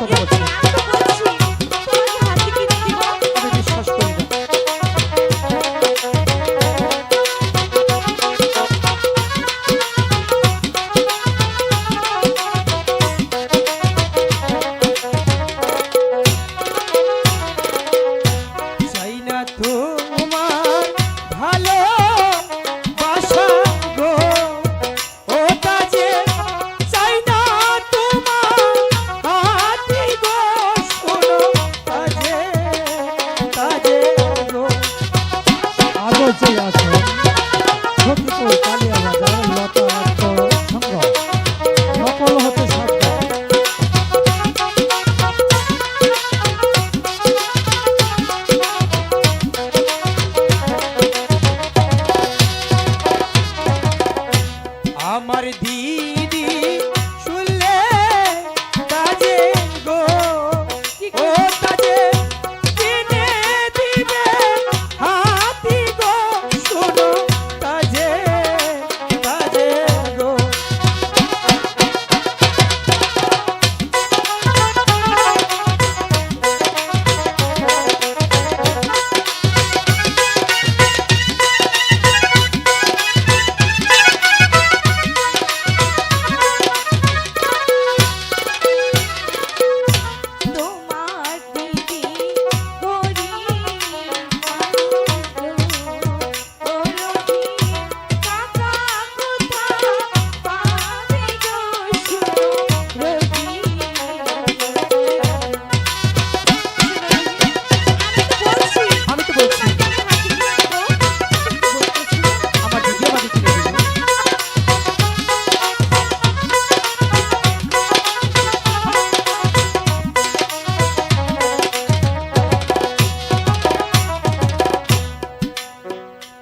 কথা বলছি চলে আসুন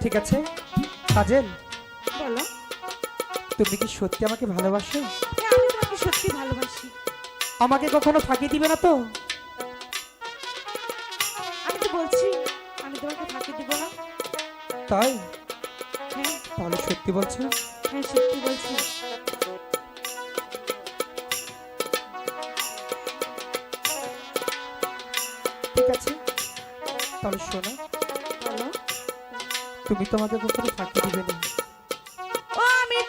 ঠিক আছে? কাজেল বলো। তুমি কি সত্যি আমাকে ভালোবাসো? হ্যাঁ, আমি তোমাকে সত্যি ভালোবাসি। আমাকে কখনো ফাঁকি দিবে না তো? আমি তো বলছি আমি তোমাকে ফাঁকি দিব না। তাই? হ্যাঁ। তাহলে সত্যি বলছো? হ্যাঁ সত্যি বলছি। ঠিক আছে তাহলে শোনো। বলো। তুমি তোমাদের উপরে ফাঁকি দিবে না।